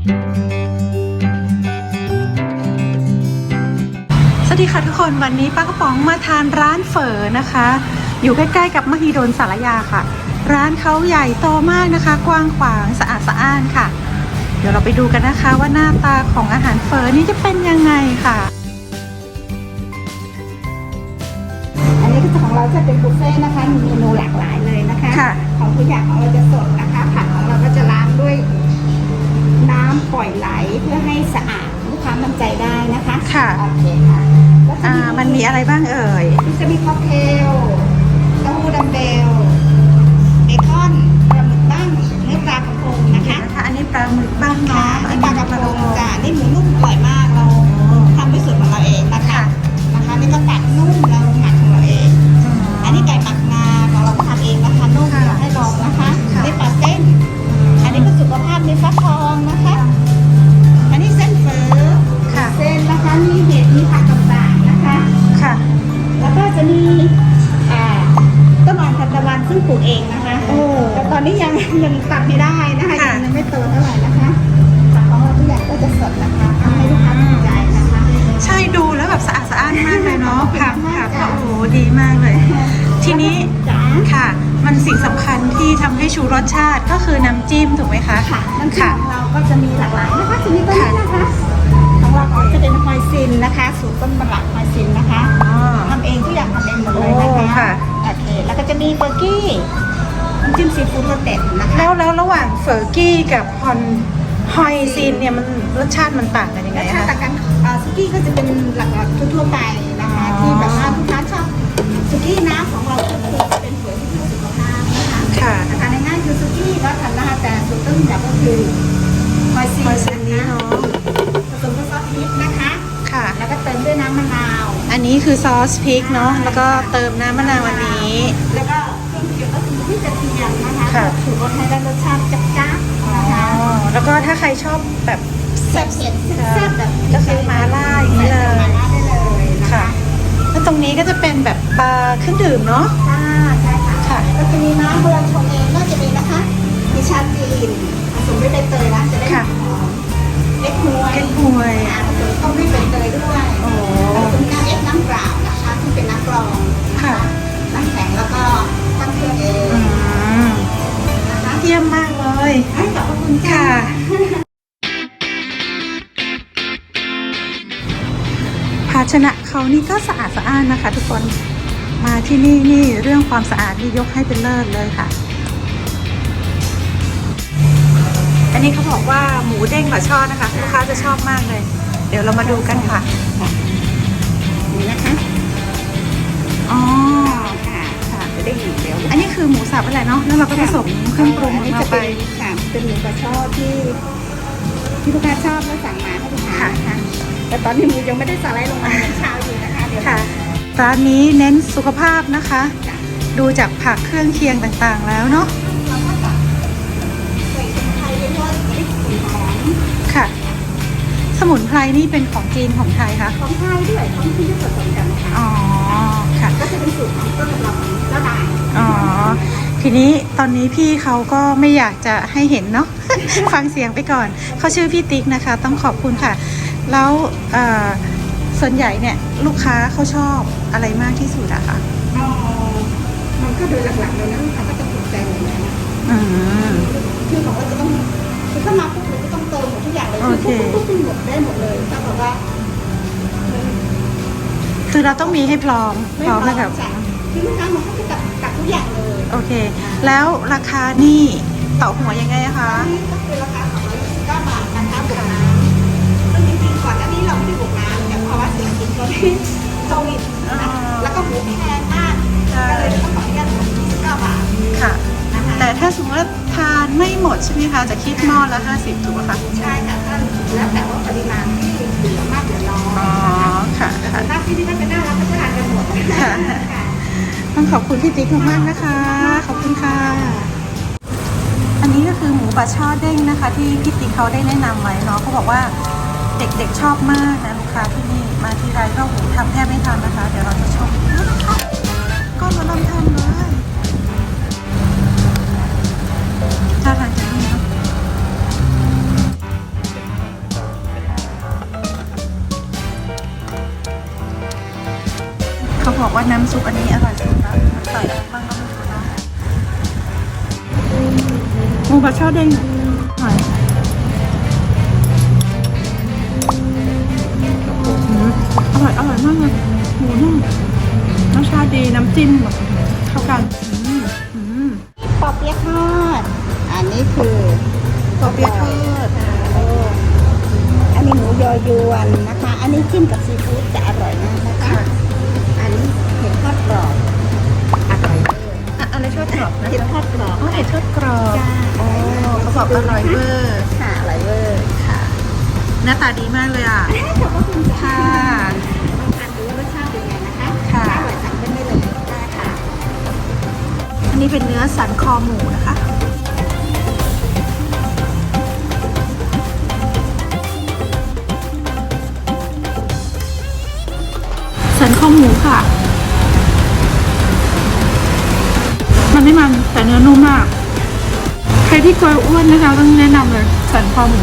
สวัสดีค่ะทุกคนวันนี้ป้ากระป๋องมาทานร้านเฝอนะคะ อยู่ใกล้ๆกับมหิดลสารยาค่ะ ร้านเขาใหญ่โตมากนะคะ กว้างขวางสะอาดสะอ้านค่ะ เดี๋ยวเราไปดูกันนะคะว่าหน้าตาของอาหารเฝอนี้จะเป็นยังไงค่ะอันนี้ก็ของเราจะเป็นบุฟเฟ่ต์นะคะมีเมนูหลากหลายเลยนะคะค่ะของทุกอย่างของเราจะสดนะคะผัก ปล่อยไหลเพื่อให้สะอาดลูกค้ามั่นใจได้นะคะค่ะโอเคค่ะแล้วจะอ่ามันมีอะไรบ้างเอ่ย จะมีค็อกเทลเต้าหู้ดัมเบ อนนี้ยังยังตัดไม่ได้นะคะค่ะ ยังไม่โตเท่าไหร่นะคะผักของเราทุกอย่างก็จะสดนะคะทำให้ลูกค้าสนใจนะคะ ใช่ดูแล้วแบบสะอาดสะอ้านมากเลยเนาะผักผักก็โอ้โหดีมากเลย ทีนี้จ๋าค่ะ มันสิ่งสำคัญที่ทำให้ชูรสชาติก็คือน้ำจิ้มถูกไหมคะค่ะน้ำจิ้มของเราก็จะมีหลากหลายนะคะจะมีตัวนี้นะคะของเราก็จะเป็นฮอยซินนะคะ สูตรต้นตำรับฮอยซินนะคะอ๋อ ทำเองทุกอย่างทำเองหมดเลยนะโอ้คะค่ะ โอเค แล้วก็จะมีเบอร์กี้น้ำ จิ้มซีฟู้ดรสเด็ดนะคะแล้วแล้วระหว่างเฟอร์กี้กับฮอนฮอยซินเนี่ยมันรสชาติมันต่างกันยังรไงสชาติคะ ต่างกันเอ่อสุกี้ก็จะเป็นหลักๆทั่วๆไปนะคะอ๋อ ที่แบบว่าลูกค้าชอบสุกี้น้ำของเราก็คือจะเป็นสวยที่เพื่อสุขภาพนะคะค่ะนะคะง่ายๆคือสุกี้ก็ทำได้แต่สูตรต้นตำรับก็คือฮอยซินฮอยซินนี้เนาะผสมกับซอสพริกนะคะ ค่ะ แล้วก็เติมด้วยน้ำมะนาว อันนี้คือซอสพริกเนาะแล้วก็เติมน้ำมะนาวอันนี้ แล้วก็เครื่องเคียงก็คือพริกกระเทียมนะ คะค่ะ ถูกรสให้ได้รสชาติจัดจ้านนะคะอ๋อแล้วก็ถ้าใครชอบแบบ แซ่บเผ็ดแซ่บแบบก็คือมาล่าอย่างนี้เลย มาล่าได้เลยนะค่ะ คะแล้วตรงนี้ก็จะเป็นแบบบาร์เครื่องดื่มเนาะค่ะใช่ค่ะ ค่ะ ก็จะมีน้ำเบืองชงเองก็จะมีนะคะ มีชาจีนผสมด้วยใบเตยนะจะได้ค่ะหอมเล็กฮวยเก๊กฮวย อ่าผสมต้มด้วยใบเตยด้วย โอ้ แล้วก็มีน้ำเอฟน้ำเปล่านะคะที่เป็นน้ำกรอง เขานี่ก็สะอาดสะอ้านนะคะ ทุกคนมาที่นี่นี่เรื่องความสะอาดนี่ยกให้เป็นเลิศเลยค่ะ อันนี้เขาบอกว่าหมูเด้งปลาช่อนนะคะลูกค้าจะชอบมากเลย เดี๋ยวเรามาดูกันค่ะนี่นะคะอ๋อค่ะค่ะจะได้อยู่เดี๋ยวอันนี้คือหมูสับอะไรเนาะแล้วเราก็ผสมเครื่องปรุงของเราไปอันนี้จะเป็นค่ะเป็นหมูกระชอบที่ที่ลูกค้าชอบแล้วสั่งมาให้ลูกค้าค่ะนะคะ แต่ตอนนี้หมูยังไม่ได้สไลด์ลงมายังเช้าอยู่นะคะเดี๋ยวค่ะ ร้านนี้เน้นสุขภาพนะคะจ้ะดูจากผักเครื่องเคียงต่างๆแล้วเนาะเราก็จะใส่สมุนไพรเยอะๆพริกขุ่นหอมค่ะ สมุนไพรนี่เป็นของจีนของไทยคะของไทยด้วยของที่ผสมกันนะคะอ๋อค่ะ ก็จะเป็นสูตรของต้นตำรับของเจ้านายอ๋อทีนี้ตอนนี้พี่เขาก็ไม่อยากจะให้เห็นเนาะ ฟังเสียงไปก่อน เขาชื่อพี่ติ๊กนะคะ ต้องขอบคุณค่ะ แล้วเอ่อส่วนใหญ่เนี่ยลูกค้าเขาชอบอะไรมากที่สุดอะคะอ๋อมันก็โดยหลักๆเลยนะลูกค้าก็จะถูกใจหมดเลยนะอืมคือของเราจะต้องคือถ้ามาปุ๊บเราก็ต้องเติมหมดทุกอย่างเลยโอเคปุ๊บปุ๊บปุ๊บหมดได้หมดเลยถ้าแบบว่าคือเราต้องมีให้พร้อมพร้อมแล้วกับจ่ายคือลูกค้ามาเขาจะตัดตัดทุกอย่างเลย โอเค แล้วราคานี่ต่อหัวยังไงอะคะอันนี้ก็คือราคา รษฐกิจตอนนี้โควิดนะแล้วก็หมูแพงมากใช่ก็เลยต้องขออนุญาตบวก29บาทค่ะ นะคะแต่ถ้าสมมติว่าทานไม่หมดใช่ไหมคะ จะคิดหม้อละ 50 ถูกไหมคะ ใช่ค่ะท่านแล้วแต่ว่าปริมาณที่เหลือมากเหลือน้อยอ๋อ ค่ะค่ะ หน้าที่ที่ท่านเป็นน่ารักก็จะทานกันหมดค่ะ ต้องขอบคุณพี่ติ๊กมากๆนะคะ ขอบคุณค่ะ อันนี้ก็คือหมูบาช่อเด้งนะคะ ที่พี่ติ๊กเขาได้แนะนำไว้เนาะเขาบอกว่าเด็กๆชอบมากนะลูกค้าที่นี่ เขาบอกว่าน้ำซุปอันนี้อร่อยสุดแล้วมันใส่อะไรบ้างก็ไม่รู้เนาะหมูผัดช่อเด้งอะอร่อยอืมอร่อยอร่อยมากเลยหมูนุ่มรสชาติดีน้ำจิ้มแบบเข้ากันอืมอืมปอเปี๊ยะทอด อันนี้คือปอเปี๊ยะทอดโอ้อันนี้หมูยอยวนนะคะ อันนี้จิ้มกับซีฟู้ดจะอร่อยมากนะคะ ทอดกรอบนะเห็ดทอดกรอบอ๋อเห็ดทอดกรอบจ้าอ๋อเขาบอกอร่อยเวอร์ ค่ะอร่อยเวอร์ค่ะ หน้าตาดีมากเลยอะ ขอบพระคุณค่ะลองทานดูว่ารสชาติเป็นไงนะคะค่ะถ้าอร่อยสั่งกันได้เลยได้ค่ะ อันนี้เป็นเนื้อสันคอหมูนะคะสันคอหมูค่ะ แต่เนื้อนุ่มมาก ใครที่กลัวอ้วนนะคะต้องแนะนำเลยสันคอหมู